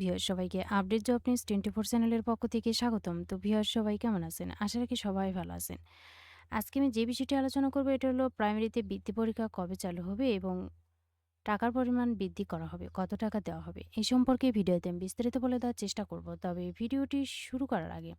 Viewer সবাইকে update job news twenty four চ্যানেলের পক্ষ থেকে স্বাগতম। তো ভিউয়ার সবাই কেমন আছেন? আশা রাখি সবাই ভালো আছেন। আজকে আমি যে বিষয়টি আলোচনা করব, এটা হলো প্রাইমারিতে বৃত্তি পরীক্ষা কবে চালু হবে এবং টাকার পরিমাণ বৃদ্ধি করা হবে, কত টাকা দেওয়া হবে, এই সম্পর্কে ভিডিওতে আমি বিস্তারিত বলে দেওয়ার চেষ্টা করব। তবে ভিডিওটি শুরু করার আগে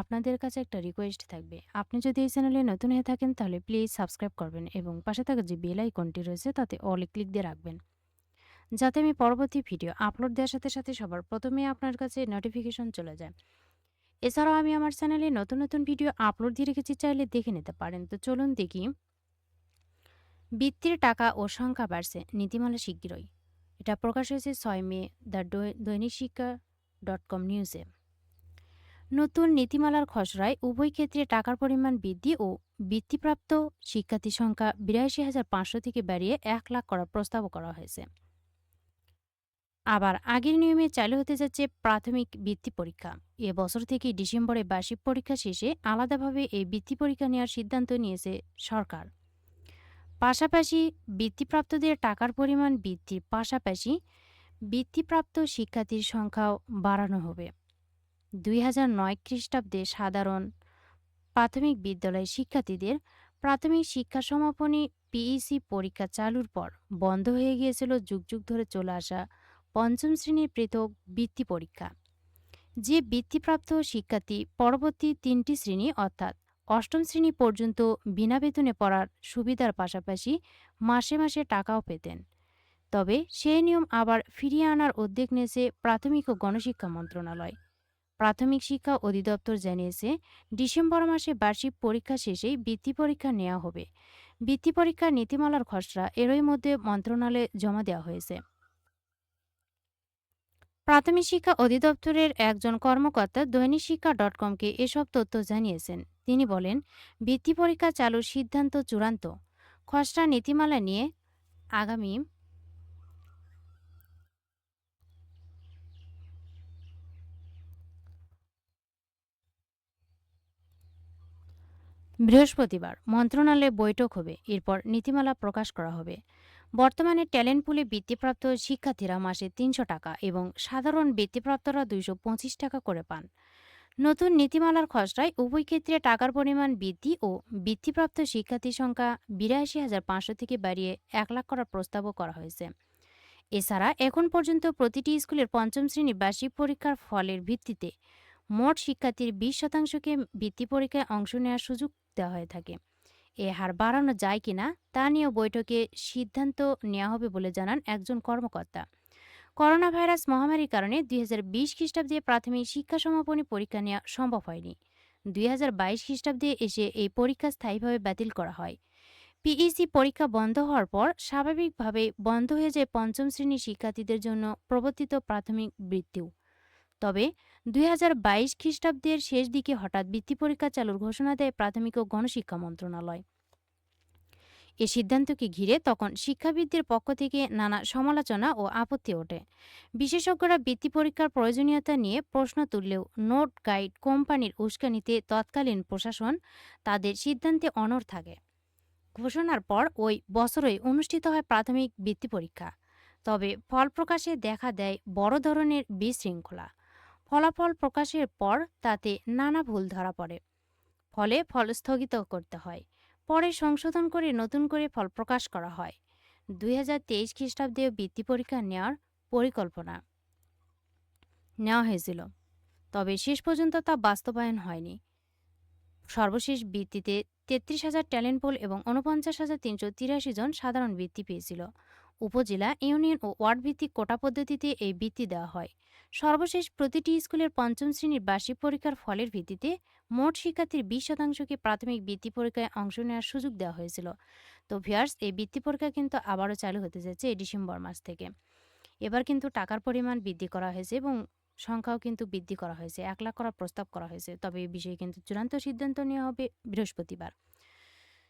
আপনাদের কাছে একটা রিকোয়েস্ট থাকবে। আপনি যদি এই চ্যানেলে নতুন হয়ে থাকেন, তাহলে প্লিজ সাবস্ক্রাইব করবেন এবং পাশে থাকা যে বেল আইকনটি রয়েছে, তাতে অলে ক্লিক দিয়ে রাখবেন। যাতে আমি পরবর্তী ভিডিও আপলোড দেওয়ার সাথে সাথে সবার প্রথমে আপনার কাছে নোটিফিকেশন চলে যায়। এছাড়াও আমি আমার চ্যানেলে নতুন নতুন ভিডিও আপলোড দিয়ে রেখেছি, চাইলে দেখে নিতে পারেন। তো চলুন দেখি। বৃত্তির টাকা ও সংখ্যা বাড়ছে নীতিমালা শীঘ্রই এটা প্রকাশ হয়েছে ছয় মে, দ্য দৈনিক শিক্ষা ডট কম নিউজে নতুন নীতিমালার খসড়ায় উভয় ক্ষেত্রে টাকার পরিমাণ বৃদ্ধি ও বৃত্তিপ্রাপ্ত শিক্ষার্থী সংখ্যা বিরাশি হাজার পাঁচশো থেকে বাড়িয়ে এক লাখ করার প্রস্তাবও করা হয়েছে। আবার আগের নিয়মে চালু হতে যাচ্ছে প্রাথমিক বৃত্তি পরীক্ষা। এ বছর থেকে ডিসেম্বরে বার্ষিক পরীক্ষা শেষে আলাদাভাবে এই বৃত্তি পরীক্ষা নেওয়ার সিদ্ধান্ত নিয়েছে সরকার। পাশাপাশি বৃত্তিপ্রাপ্তদের টাকার পরিমাণ বৃদ্ধির পাশাপাশি বৃত্তিপ্রাপ্ত শিক্ষার্থীর সংখ্যাও বাড়ানো হবে। দুই হাজার নয় খ্রিস্টাব্দে সাধারণ প্রাথমিক বিদ্যালয়ের শিক্ষার্থীদের প্রাথমিক শিক্ষা সমাপনী পিইসি পরীক্ষা চালুর পর বন্ধ হয়ে গিয়েছিল যুগ যুগ ধরে চলে আসা পঞ্চম শ্রেণির পৃথক বৃত্তি পরীক্ষা। যে বৃত্তিপ্রাপ্ত শিক্ষার্থী পরবর্তী তিনটি শ্রেণি অর্থাৎ অষ্টম শ্রেণি পর্যন্ত বিনা বেতনে পড়ার সুবিধার পাশাপাশি মাসে মাসে টাকাও পেতেন। তবে সেই নিয়ম আবার ফিরিয়ে আনার উদ্যোগ নিয়েছে প্রাথমিক ও গণশিক্ষা মন্ত্রণালয়। প্রাথমিক শিক্ষা অধিদপ্তর জানিয়েছে, ডিসেম্বর মাসে বার্ষিক পরীক্ষা শেষেই বৃত্তি পরীক্ষা নেওয়া হবে। বৃত্তি পরীক্ষার নীতিমালার খসড়া এরই মধ্যে মন্ত্রণালয়ে জমা দেওয়া হয়েছে। প্রাথমিক শিক্ষা অধিদপ্তরের একজন কর্মকর্তা দৈনিক শিক্ষা ডট কমকে এসব তথ্য জানিয়েছেন। তিনি বলেন, বৃত্তি পরীক্ষা চালুর সিদ্ধান্ত চূড়ান্ত। খসড়া নীতিমালা নিয়ে আগামী বৃহস্পতিবার মন্ত্রণালয়ে বৈঠক হবে। এরপর নীতিমালা প্রকাশ করা হবে। বর্তমানে ট্যালেন্ট পুলে বৃত্তিপ্রাপ্ত শিক্ষার্থীরা মাসে তিনশো টাকা এবং সাধারণ বৃত্তিপ্রাপ্তরা দুইশো পঁচিশ টাকা করে পান। নতুন নীতিমালার খসড়ায় উভয় ক্ষেত্রে টাকার পরিমাণ বৃদ্ধি ও বৃত্তিপ্রাপ্ত শিক্ষার্থী সংখ্যা বিরাশি হাজার পাঁচশো থেকে বাড়িয়ে এক লাখ করার প্রস্তাবও করা হয়েছে। এছাড়া এখন পর্যন্ত প্রতিটি স্কুলের পঞ্চম শ্রেণি বার্ষিক পরীক্ষার ফলের ভিত্তিতে মোট শিক্ষার্থীর বিশ শতাংশকে বৃত্তি পরীক্ষায় অংশ নেওয়ার সুযোগ দেওয়া হয়ে থাকে। এ হার বাড়ানো যায় কিনা তা নিয়েও বৈঠকে সিদ্ধান্ত নেওয়া হবে বলে জানান একজন কর্মকর্তা। করোনা ভাইরাস মহামারীর কারণে দুই হাজার বিশ খ্রিস্টাব্দে প্রাথমিক শিক্ষা সমাপনী পরীক্ষা নেওয়া সম্ভব হয়নি। দুই হাজার বাইশ খ্রিস্টাব্দে এসে এই পরীক্ষা স্থায়ীভাবে বাতিল করা হয়। পিইসি পরীক্ষা বন্ধ হওয়ার পর স্বাভাবিকভাবে বন্ধ হয়ে যায় পঞ্চম শ্রেণির শিক্ষার্থীদের জন্য প্রবর্তিত প্রাথমিক বৃত্তিও। তবে দুই হাজার বাইশ খ্রিস্টাব্দের শেষ দিকে হঠাৎ বৃত্তি পরীক্ষা চালুর ঘোষণা দেয় প্রাথমিক ও গণশিক্ষা মন্ত্রণালয়। এ সিদ্ধান্তকে ঘিরে তখন শিক্ষাবিদদের পক্ষ থেকে নানা সমালোচনা ও আপত্তি ওঠে। বিশেষজ্ঞরা বৃত্তি পরীক্ষার প্রয়োজনীয়তা নিয়ে প্রশ্ন তুললেও নোট গাইড কোম্পানির উস্কানিতে তৎকালীন প্রশাসন তাদের সিদ্ধান্তে অনড় থাকে। ঘোষণার পর ওই বছরই অনুষ্ঠিত হয় প্রাথমিক বৃত্তি পরীক্ষা। তবে ফল প্রকাশে দেখা দেয় বড় ধরনের বিশৃঙ্খলা। ফলাফল প্রকাশের পর তাতে নানা ভুল ধরা পড়ে। ফলে ফল স্থগিত করতে হয়। পরে সংশোধন করে নতুন করে ফল প্রকাশ করা হয়। দুই হাজার তেইশ খ্রিস্টাব্দে বৃত্তি পরীক্ষা নেওয়ার পরিকল্পনা নেওয়া হয়েছিল। তবে শেষ পর্যন্ত তা বাস্তবায়ন হয়নি। সর্বশেষ বৃত্তিতে তেত্রিশ হাজার ট্যালেন্ট পোল এবং উনপঞ্চাশ হাজার তিনশো তিরাশি জন সাধারণ বৃত্তি পেয়েছিল। উপজেলা ইউনিয়ন ও ওয়ার্ড ভিত্তিক কোটা পদ্ধতিতে এই বৃত্তি দেওয়া হয়। সর্বশেষ প্রতিটি স্কুলের পঞ্চম শ্রেণির বার্ষিক পরীক্ষার ফলের ভিত্তিতে মোট শিক্ষার্থীর বিশ শতাংশকে প্রাথমিক বৃত্তি পরীক্ষায় অংশ নেওয়ার সুযোগ দেওয়া হয়েছিল। তো ভিয়ার্স এই বৃত্তি পরীক্ষা কিন্তু আবারও চালু হতে যাচ্ছে এই ডিসেম্বর মাস থেকে। এবার কিন্তু টাকার পরিমাণ বৃদ্ধি করা হয়েছে এবং সংখ্যাও কিন্তু বৃদ্ধি করা হয়েছে। এক লাখ করার প্রস্তাব করা হয়েছে। তবে এই বিষয়ে কিন্তু চূড়ান্ত সিদ্ধান্ত নেওয়া হবে বৃহস্পতিবার।